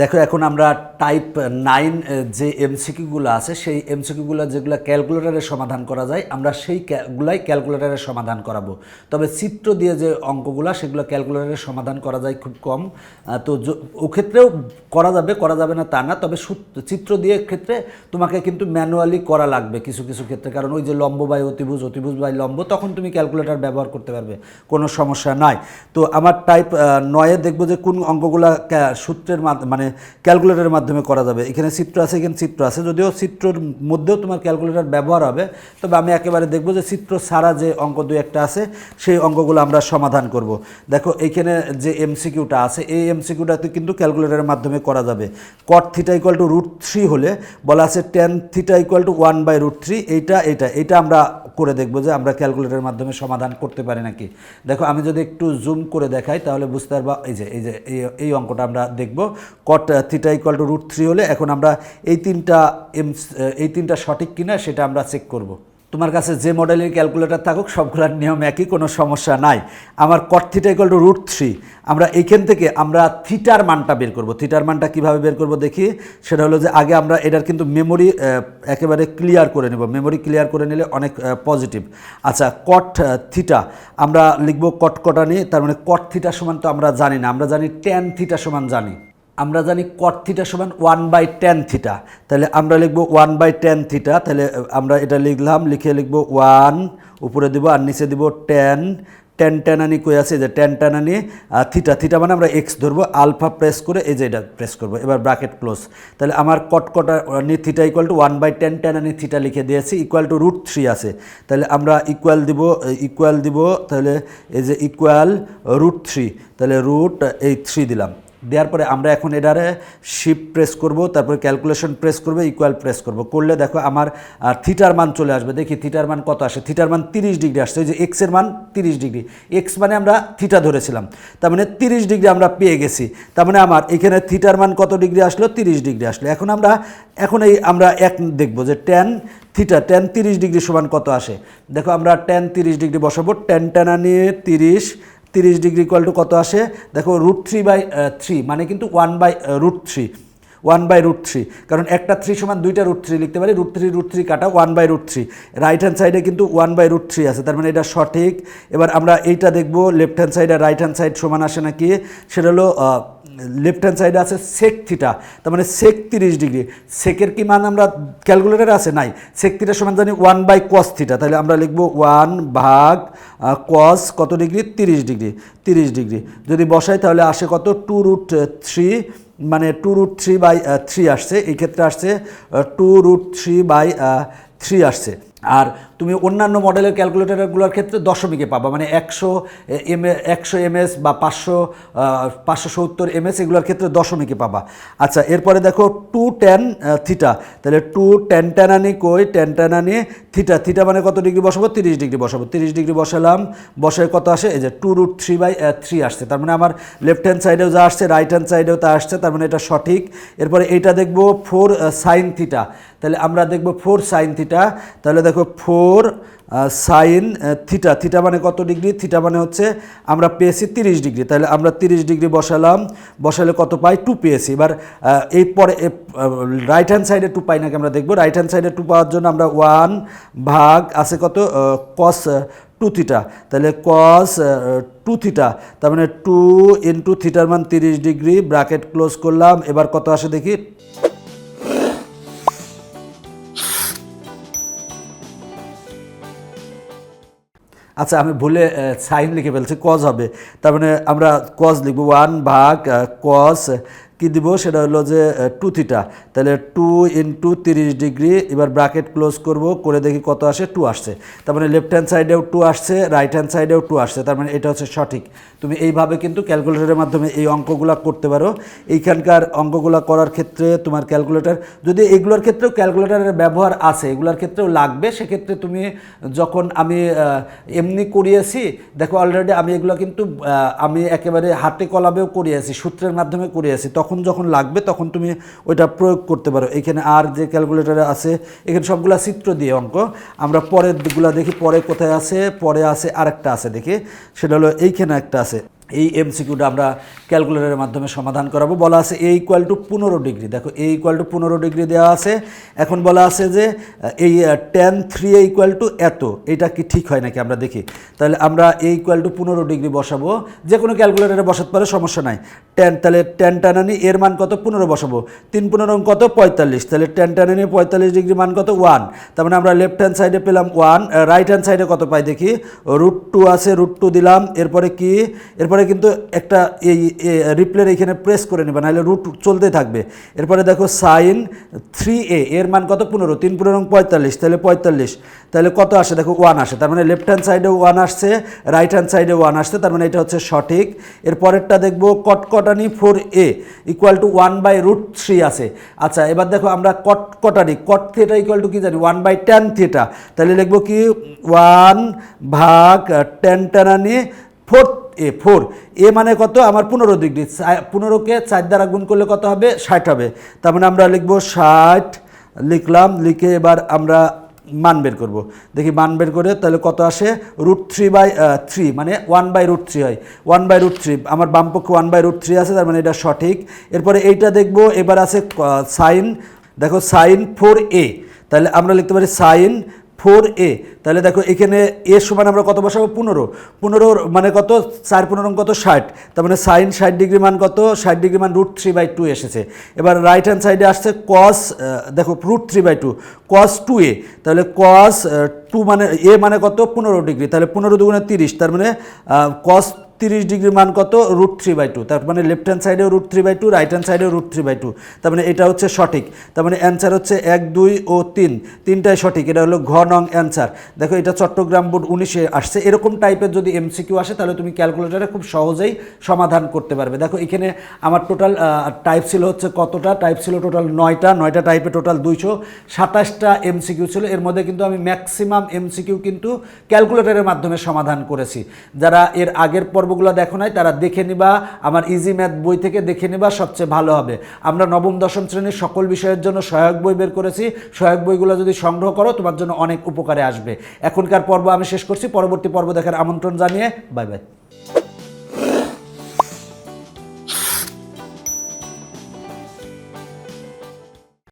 দেখো, এখন আমরা টাইপ নাইন যে এমসিকিউগুলো আছে, সেই এমসিকিউগুলো যেগুলো ক্যালকুলেটরে সমাধান করা যায়, আমরা সেই গুলাই ক্যালকুলেটরে সমাধান করাবো। তবে চিত্র দিয়ে যে অঙ্কগুলো, সেগুলো ক্যালকুলেটরে সমাধান করা যায় খুব কম। তো ও ক্ষেত্রেও করা যাবে করা যাবে না তা না, তবে চিত্র দিয়ে ক্ষেত্রে তোমাকে কিন্তু ম্যানুয়ালি করা লাগবে কিছু কিছু ক্ষেত্রে। কারণ ওই যে লম্ব বাই অতিভুজ অতিভুজ বাই লম্ব, তখন তুমি ক্যালকুলেটার ব্যবহার করতে পারবে, কোনো সমস্যা নাই। তো আমার টাইপ নয়ে দেখব যে কোন অঙ্কগুলা সূত্রের মাধ্যমে মানে ক্যালকুলেটরের মাধ্যমে করা যাবে। এখানে চিত্র আছে, এখানে চিত্র আছে। যদিও চিত্রর মধ্যেও তোমার ক্যালকুলেটর ব্যবহার হবে, তবে আমি একেবারে দেখব যে চিত্র ছাড়া যে অঙ্ক দুই একটা আছে, সেই অঙ্কগুলো আমরা সমাধান করব। দেখো এইখানে যে এমসিকিউটা আছে, এই এমসিকিউটাতে কিন্তু ক্যালকুলেটরের মাধ্যমে করা যাবে। Cot theta equal to root three হলে বলা আছে tan theta equal to one by root three এইটা এইটা এটা আমরা করে দেখব যে আমরা ক্যালকুলেটরের মাধ্যমে সমাধান করতে পারি নাকি। দেখো, আমি যদি একটু জুম করে দেখাই, তাহলে বুঝতে পারবা, এই যে এই যে, এই- এই অঙ্কটা আমরা দেখব। Cot theta equal to root three হলে এখন আমরা এই তিনটা এম এই তিনটা সঠিক কিনা সেটা আমরা চেক করব। তোমার কাছে যে মডেলের ক্যালকুলেটর থাকুক, সবগুলোর নিয়ম একই, কোনো সমস্যা নাই। আমার cot theta equal to root three আমরা এইখান থেকে আমরা থিটার মানটা বের করব। থিটার মানটা কীভাবে বের করব দেখি? সেটা হলো যে আগে আমরা এটার কিন্তু মেমোরি একেবারে ক্লিয়ার করে নেব। মেমোরি ক্লিয়ার করে নিলে অনেক পজিটিভ আচ্ছা কট থিটা আমরা লিখব কটকটানি তার মানে কট থিটা সমান তো আমরা জানি না। আমরা জানি টেন থিটা সমান জানি। আমরা জানি কট থিটা সমান ওয়ান বাই টেন থিটা তাহলে আমরা লিখব ওয়ান বাই টেন থিটা তাহলে আমরা এটা লিখলাম, লিখে লিখব ওয়ান উপরে দিব আর নিচে দিব টেন টেন টেনানি কই আছে? যে টেন টেন টেনানি থিটা থিটা মানে আমরা এক্স ধরবো আলফা প্রেস করে এই যে এটা প্রেস করব, এবার ব্রাকেট ক্লোজ তাহলে আমার কটকটা নি theta equal to one by tan টেনানি theta লিখে দিয়েছি ইকুয়াল টু রুট থ্রি আছে। তাহলে আমরা ইকুয়াল দিব ইকুয়াল দিব, তাহলে এই যে ইকুয়াল রুট থ্রি তাহলে রুট এই থ্রি দিলাম। দেওয়ার পরে আমরা এখন এটারে শিপ প্রেস করব, তারপরে ক্যালকুলেশন প্রেস করব ইকুয়াল প্রেস করব। করলে দেখো আমার থিটার মান চলে আসবে। দেখি থিটার মান কত আসে? থিটার মান তিরিশ ডিগ্রি আসছে। ওই যে এক্সের মান তিরিশ ডিগ্রি। এক্স মানে আমরা থিটা ধরেছিলাম। তার মানে তিরিশ ডিগ্রি আমরা পেয়ে গেছি। তার মানে আমার এখানে থিটার মান কত ডিগ্রি আসলো? তিরিশ ডিগ্রি আসলো। এখন আমরা, এখন এই আমরা এক দেখব যে টেন থিটা টেন তিরিশ ডিগ্রি সমান কত আসে? দেখো আমরা টেন তিরিশ ডিগ্রি বসাবো। টেনা নিয়ে তিরিশ তিরিশ ডিগ্রি ইকুয়াল টু কত আসে? দেখো রুট থ্রি বাই থ্রি মানে কিন্তু one by root three one by root three কারণ একটা থ্রি সমান দুইটা রুট থ্রি লিখতে পারি রুট থ্রি রুট থ্রি কাটা one by root three right hand সাইডে কিন্তু ওয়ান বাই রুট থ্রি আছে, তার মানে এটা সঠিক। এবার আমরা এইটা দেখব লেফট হ্যান্ড সাইড আর রাইট হ্যান্ড সাইড সমান আসে নাকি, সেটা হলো লেফট হ্যান্ড সাইডে আছে সেক থিটা তার মানে সেক তিরিশ ডিগ্রি। সেকের কি মান আমরা ক্যালকুলেটারে আছে? নাই। সেক থিটা সমান জানি ওয়ান বাই কস থিটা তাহলে আমরা লিখব ওয়ান ভাগ কস কত ডিগ্রি? তিরিশ ডিগ্রি। তিরিশ ডিগ্রি। যদি বসাই তাহলে আসে কত? টু রুট থ্রি মানে two root three by three আসছে। এই ক্ষেত্রে আসছে two root three by three আসছে। আর তুমি অন্যান্য মডেলের ক্যালকুলেটরগুলোর ক্ষেত্রে দশমিকে পাবা মানে একশো এম, একশো এমএস বা পাঁচশো পাঁচশো সত্তর এমএস এগুলোর ক্ষেত্রে দশমিকে পাবা। আচ্ছা এরপরে দেখো টু টেন থিটা তাহলে টু টেন টেনানি কই? টেন টেনানি থিটা থিটা মানে কত ডিগ্রি বসাবো? তিরিশ ডিগ্রি বসাবো। তিরিশ ডিগ্রি বসালাম, বসায় কত আসে? এই যে two root three by three আসছে। তার মানে আমার লেফট হ্যান্ড সাইডেও যা আসছে রাইট হ্যান্ড সাইডেও তা আসছে, তার মানে এটা সঠিক। এরপরে এইটা দেখব ফোর সাইন থিটা তাহলে আমরা দেখব ফোর সাইন থিটা। তাহলে দেখো ফোর সাইন থিটা। থিটা মানে কত ডিগ্রি? থিটা মানে হচ্ছে আমরা পেয়েছি তিরিশ ডিগ্রি। তাহলে আমরা তিরিশ ডিগ্রি বসালাম। বসালে কত পাই? টু পেয়েছি। এবার এই পরে রাইট হ্যান্ড সাইডে টু পাই নাকি আমরা দেখব? রাইট হ্যান্ড সাইডে টু পাওয়ার জন্য আমরা ওয়ান ভাগ আছে কত? কস টু থিটা তাহলে কস টু থিটা তার মানে টু ইন্টু থিটার মান তিরিশ ডিগ্রি ব্রাকেট ক্লোজ করলাম। এবার কত আসে দেখি? আচ্ছা আমি ভুলে সাইন লিখে ফেলছি কজ হবে। তার মানে আমরা কজ লিখব ওয়ান ভাগ কজ কি দিব? সেটা হলো যে টু থিটা তাহলে টু ইন্টু তিরিশ ডিগ্রি, এবার ব্রাকেট ক্লোজ করব, করে দেখি কত আসে টু আসছে। তার মানে লেফট হ্যান্ড সাইডেও টু আসছে রাইট হ্যান্ড সাইডেও টু আসছে। তার মানে এটা হচ্ছে সঠিক। তুমি এইভাবে কিন্তু ক্যালকুলেটরের মাধ্যমে এই অঙ্কগুলো করতে পারো। এইখানকার অঙ্কগুলো করার ক্ষেত্রে তোমার ক্যালকুলেটর যদি এগুলোর ক্ষেত্রেও ক্যালকুলেটরের ব্যবহার আছে, এগুলোর ক্ষেত্রেও লাগবে। সেক্ষেত্রে তুমি যখন আমি এমনি করিয়েছি, দেখো অলরেডি আমি এগুলো কিন্তু আমি একেবারে হাতে কলাবেও করিয়েছি, সূত্রের মাধ্যমে করিয়েছি। তখন যখন যখন লাগবে তখন তুমি ওইটা প্রয়োগ করতে পারো। এখানে আর যে ক্যালকুলেটারে আছে, এখানে সবগুলা চিত্র দিয়ে অঙ্ক। আমরা পরের দিকগুলো দেখি, পরে কোথায় আছে, পরে আছে আরেকটা আছে দেখি। সেটা হলো এইখানে একটা আছে। এই এমসিকিউটা আমরা ক্যালকুলেটরের মাধ্যমে সমাধান করাবো। বলা আছে এ ইকুয়াল টু পনেরো ডিগ্রি দেখো এ ইকুয়াল টু পনেরো ডিগ্রি দেওয়া আছে। এখন বলা আছে যে এই tan three A equal to এত। এটা কি ঠিক হয় নাকি আমরা দেখি? তাহলে আমরা এ ইকুয়াল টু পনেরো ডিগ্রি বসাবো। যে কোনো ক্যালকুলেটরে বসাতে পারে, সমস্যা নাই। টেন তাহলে টেন টানানি এর মান কত? পনেরো বসাবো। তিন পনেরো কত? পঁয়তাল্লিশ। তাহলে টেন টানানি পঁয়তাল্লিশ ডিগ্রি মান কত? ওয়ান তার মানে আমরা লেফট হ্যান্ড সাইডে পেলাম ওয়ান রাইট হ্যান্ড সাইডে কত পাই দেখি? রুট টু আছে রুট টু দিলাম। এরপরে কি? এরপরে কিন্তু একটা এই রিপ্লের এখানে প্রেস করে নেবে, নাহলে রুট চলতে থাকবে। এরপরে দেখো সাইন থ্রি এ এর মান কত? পনেরো। তিন, পনেরো পঁয়তাল্লিশ। তাহলে পঁয়তাল্লিশ। তাহলে কত আসে? দেখো ওয়ান আসে। তার মানে লেফট হ্যান্ড সাইডে ওয়ান আসছে রাইট হ্যান্ড সাইডে ওয়ান আসছে, তার মানে এটা হচ্ছে সঠিক। এরপরেরটা দেখব কটকটানি four A equal to one by root three আছে। আচ্ছা এবার দেখো আমরা কটকটানি কট থিয়েটা ইকুয়াল টু কি জানি? ওয়ান বাই টেন থিয়েটা তাহলে লিখব কি? ওয়ান ভাগ টেন টানানি ফোর এ ফোর এ মানে কত? আমার পনেরো ডিগ্রি। পনেরোকে চার দ্বারা গুণ করলে কত হবে? ষাট হবে। তার মানে আমরা লিখব ষাট। লিখলাম, লিখে এবার আমরা মান বের করব। দেখি মান বের করে তাহলে কত আসে? রুট থ্রি বাই থ্রি মানে ওয়ান বাই রুট থ্রি হয়। ওয়ান বাই রুট থ্রি আমার বামপক্ষে ওয়ান বাই রুট থ্রি আছে, তার মানে এটা সঠিক। এরপরে এইটা দেখব, এবার আছে সাইন দেখো সাইন ফোর এ তাহলে আমরা লিখতে পারি সাইন ফোর এ। তাহলে দেখো এখানে এ সমান আমরা কত বসাবো? পনেরো। পনেরো মানে কত? চার পনেরো কত? ষাট। তার মানে সাইন ষাট ডিগ্রি মান কত? ষাট ডিগ্রি মান রুট থ্রি বাই টু এসেছে। এবার রাইট হ্যান্ড সাইডে আসছে কস দেখো root three by two cos two A তাহলে কস টু মানে এ মানে কত? পনেরো ডিগ্রি। তাহলে পনেরো দুগুণে তিরিশ। তার মানে কস তিরিশ ডিগ্রি মান কত? Root three by two. তার মানে লেফট হ্যান্ড সাইডেও root three by two, right hand সাইডেও রুট থ্রি বাই টু। তার মানে এটা হচ্ছে সঠিক। তার মানে অ্যান্সার হচ্ছে এক, দুই ও তিন। তিনটাই সঠিক। এটা হলো ঘ নং অ্যান্সার। দেখো, এটা চট্টগ্রাম বোর্ড উনিশে আসছে। এরকম টাইপের যদি এমসিকিউ আসে, তাহলে তুমি ক্যালকুলেটারে খুব সহজেই সমাধান করতে পারবে। দেখো, এখানে আমার টোটাল টাইপ ছিল হচ্ছে কতটা? টাইপ ছিল টোটাল নয়টা। নয়টা টাইপে টোটাল দুইশো। সাতাশটা এমসিকিউ ছিল। এর মধ্যে কিন্তু আমি ম্যাক্সিমাম এমসিকিউ কিন্তু ক্যালকুলেটরের মাধ্যমে সমাধান করেছি। যারা এর আগের পর্বগুলো দেখো নাই, তারা দেখে নিবা, আমার ইজি ম্যাথ বই থেকে দেখে নিবা, সবচেয়ে ভালো হবে। আমরা নবম, দশম শ্রেণির সকল বিষয়ের জন্য সহায়ক বই বের করেছি। সহায়ক বইগুলো যদি সংগ্রহ করো, তোমার জন্য অনেক উপকারে আসবে। এখনকার পর্ব আমি শেষ করছি, পরবর্তী পর্ব দেখার আমন্ত্রণ জানিয়ে বাই বাই